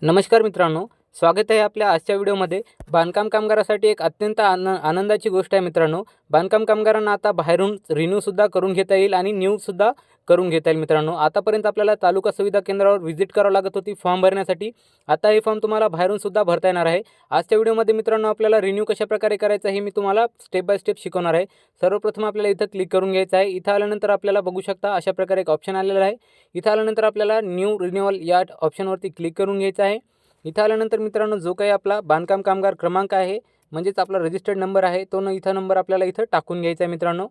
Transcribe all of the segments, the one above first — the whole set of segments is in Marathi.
नमस्कार मित्रांनो स्वागत आहे आपल्या आजच्या व्हिडिओमध्ये. बांधकाम कामगारासाठी एक अत्यंत आन आनंदाची गोष्ट आहे मित्रांनो. बांधकाम कामगारांना आता बाहेरून रिन्यूसुद्धा करून घेता येईल आणि न्यूसुद्धा करून घेता येईल मित्रांनो. आतापर्यंत आपल्याला तालुका सुविधा केंद्रावर व्हिजिट करावं लागत होती फॉर्म भरण्यासाठी. आता हे फॉर्म तुम्हाला बाहेरूनसुद्धा भरता येणार आहे. आजच्या व्हिडिओमध्ये मित्रांनो आपल्याला रिन्यू कशाप्रकारे करायचं हे मी तुम्हाला स्टेप बाय स्टेप शिकवणार आहे. सर्वप्रथम आपल्याला इथं क्लिक करून घ्यायचं आहे. इथं आल्यानंतर आपल्याला बघू शकता अशा प्रकारे एक ऑप्शन आलेला आहे. इथं आल्यानंतर आपल्याला न्यू रिन्युअल या ऑप्शनवरती क्लिक करून घ्यायचं आहे. इथं आल्यानंतर मित्रांनो जो काही आपला बांधकाम कामगार क्रमांक आहे म्हणजेच आपला रजिस्टर्ड नंबर आहे तो न इथं नंबर आपल्याला इथं टाकून घ्यायचा आहे मित्रांनो.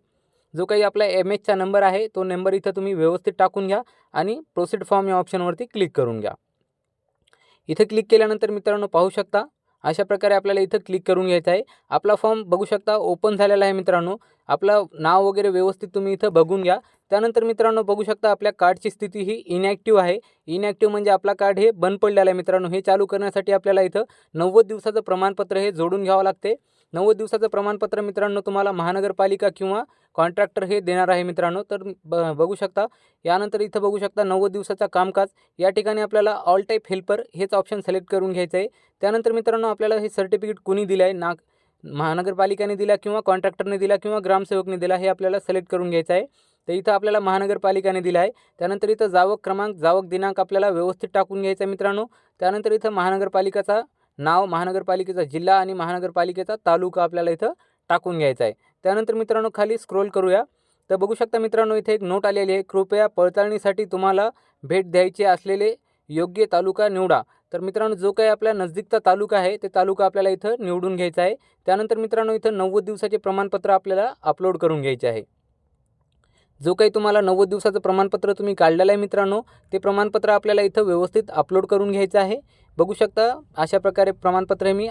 जो काही आपला एम एचचा नंबर आहे तो नंबर इथं तुम्ही व्यवस्थित टाकून घ्या आणि प्रोसिड फॉर्म या ऑप्शनवरती क्लिक करून घ्या. इथं क्लिक केल्यानंतर मित्रांनो पाहू शकता अशा प्रकारे आपल्याला इथं क्लिक करून घ्यायचं आहे. आपला फॉर्म बघू शकता ओपन झालेला आहे मित्रांनो. आपलं नाव वगैरे व्यवस्थित तुम्ही इथं बघून घ्या. त्यानंतर मित्रांनो बघू शकता आपल्या कार्डची स्थिती ही इनॅक्टिव्ह आहे. इनॅक्टिव्ह म्हणजे आपला कार्ड हे बंद पडलेलं आहे मित्रांनो. हे चालू करण्यासाठी आपल्याला इथं नव्वद दिवसाचं प्रमाणपत्र हे जोडून घ्यावं लागते. नव्वद दिवसाचं प्रमाणपत्र मित्रांनो तुम्हाला महानगरपालिका किंवा कॉन्ट्रॅक्टर हे देणार आहे मित्रांनो. तर ब बघू शकता यानंतर इथं बघू शकता नव्वद दिवसाचा कामकाज. या ठिकाणी आपल्याला ऑल टाईप हेल्पर हेच ऑप्शन सिलेक्ट करून घ्यायचं आहे. त्यानंतर मित्रांनो आपल्याला हे सर्टिफिकेट कुणी दिलं आहे ना महानगरपालिकेने दिला किंवा कॉन्ट्रॅक्टरने दिला किंवा ग्रामसेवकने दिला हे आपल्याला सिलेक्ट करून घ्यायचं आहे. तर इथं आपल्याला महानगरपालिकाने दिला आहे. त्यानंतर इथं जावक क्रमांक जावक दिनांक आपल्याला व्यवस्थित टाकून घ्यायचा आहे मित्रांनो. त्यानंतर इथं महानगरपालिकाचा नाव महानगरपालिकेचा जिल्हा आणि महानगरपालिकेचा तालुका आपल्याला इथं टाकून घ्यायचा आहे. त्यानंतर मित्रांनो खाली स्क्रोल करूया. तर बघू शकता मित्रांनो इथे एक नोट आलेली आहे. कृपया पडताळणीसाठी तुम्हाला भेट द्यायचे असलेले योग्य तालुका निवडा. तर मित्रांनो जो काही आपल्या नजदीकचा तालुका आहे ते तालुका आपल्याला इथं निवडून घ्यायचा आहे. त्यानंतर मित्रांनो इथं नव्वद दिवसाचे प्रमाणपत्र आपल्याला अपलोड करून घ्यायचे आहे. जो काही तुम्हाला नव्वद दिवसाचं प्रमाणपत्र तुम्ही काढलेलं आहे मित्रांनो ते प्रमाणपत्र आपल्याला इथं व्यवस्थित अपलोड करून घ्यायचं आहे. बघू शकता अशा प्रकारे प्रमाणपत्र मी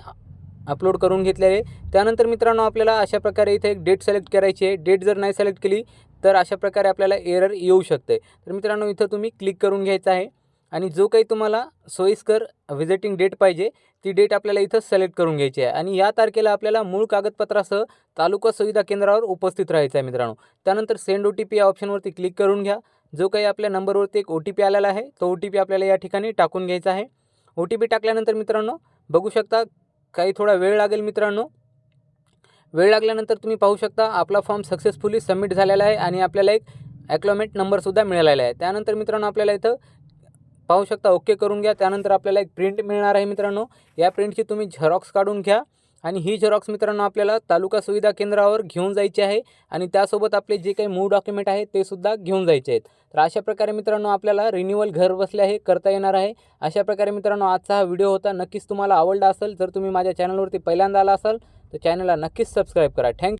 अपलोड करून घेतलेले आहे. त्यानंतर मित्रांनो आपल्याला अशा प्रकारे इथे एक डेट सिलेक्ट करायची आहे. डेट जर नाही सिलेक्ट केली तर अशा प्रकारे आपल्याला एरर येऊ शकते. तर मित्रांनो इथं तुम्ही क्लिक करून घ्यायचं आहे. आणि जो काही तुम्हाला सोयीस्कर व्हिजिटिंग डेट पाहिजे ती डेट आपल्याला इथं सिलेक्ट करून घ्यायची आहे. आणि या तारखेला आपल्याला मूळ कागदपत्रासह तालुका सुविधा केंद्रावर उपस्थित राहायचं आहे मित्रांनो. त्यानंतर सेंड ओ टी पी या ऑप्शनवरती क्लिक करून घ्या. जो काही आपल्या नंबरवरती एक ओ टी पी आलेला आहे तो ओ टी पी आपल्याला या ठिकाणी टाकून घ्यायचा आहे. ओ टी पी टाकल्यानंतर मित्रांनो बघू शकता काही थोडा वेळ लागेल मित्रांनो. वेळ लागल्यानंतर तुम्ही पाहू शकता आपला फॉर्म सक्सेसफुली सबमिट झालेला आहे आणि आपल्याला एक ॲक्लॉमेट नंबरसुद्धा मिळालेला आहे. त्यानंतर मित्रांनो आपल्याला इथं पाहू शकता ओके करून घ्या. त्यानंतर आपल्याला एक प्रिंट मिळणार आहे मित्रांनो. या प्रिंटची तुम्ही झेरॉक्स काढून घ्या. आणि ही झेरॉक्स मित्रांनो आपल्याला तालुका सुविधा केंद्रावर घेऊन जायची आहे आणि त्यासोबत आपले जे काही मूळ डॉक्युमेंट आहे ते सुद्धा घेऊन जायचे आहेत. तर अशा प्रकारे मित्रांनो आपल्याला रिन्युअल घर बसल्या हे करता येणार आहे. अशा प्रकारे मित्रांनो आजचा हा व्हिडिओ होता. नक्कीच तुम्हाला आवडला असेल जर तुम्ही माझ्या चॅनलवरती पहिल्यांदा आला असाल तर चॅनलला नक्कीच सबस्क्राईब करा. थँक्यू